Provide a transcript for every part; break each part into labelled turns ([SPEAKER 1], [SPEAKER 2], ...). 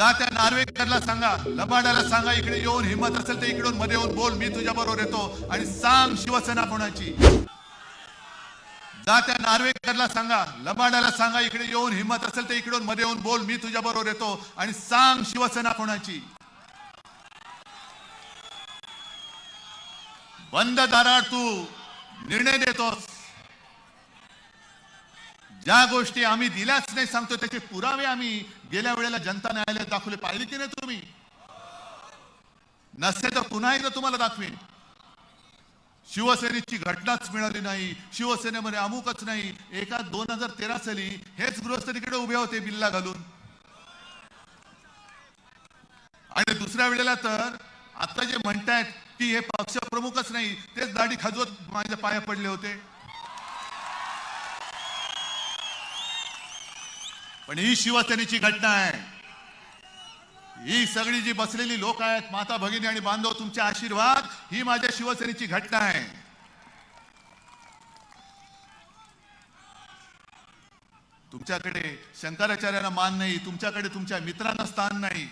[SPEAKER 1] जा त्या नार्वेकरला सांगा लबाडाला सांगा इकडे येऊन हिंमत असेल तर इकडून मध्ये येऊन बोल मी तुझ्या बरोबर येतो आणि सांग शिवसेना कोणाची. जा त्या नार्वेकरला सांगा लबाडाला सांगा इकडे येऊन हिंमत असेल तर इकडून मध्ये येऊन बोल मी तुझ्या बरोबर येतो आणि सांग शिवसेना कोणाची. बंद दाराड तू निर्णय देतोस. ज्या गोष्टी आम्ही दिल्याच नाही सांगतो त्याचे पुरावे आम्ही गेल्या वेळेला जनता न्यायालयात दाखवले पाहिले की नाही तुम्ही? नसते तर पुन्हा एकदा तुम्हाला दाखवेन. शिवसेनेची घटनाच मिळाली नाही शिवसेनेमध्ये अमुकच नाही. एका दोन हजार तेरा साली हेच गृहस्थ तिकडे उभे होते बिल्ला घालून. आणि दुसऱ्या वेळेला तर आता जे म्हणतायत की हे पक्षप्रमुखच नाही तेच दाढी खाजवत माझ्या पाया पडले होते. पण ही शिवसेनेची घटना आहे. ही सगळी जी बसलेली लोक आहेत माता भगिनी आणि बांधव तुमचे आशीर्वाद ही माझ्या शिवसेनेची घटना आहे. तुमच्याकडे शंकराचार्यांना मान नाही तुमच्याकडे तुमच्या मित्रांना स्थान नाही.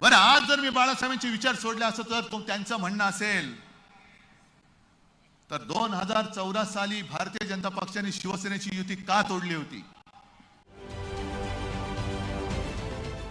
[SPEAKER 1] बरं आज जर मी बाळासाहेबांचे विचार सोडले असं तर त्यांचं म्हणणं असेल. तर दोन हजार चौदा साली भारतीय जनता पक्षाने शिवसेनेची युती का तोडली होती?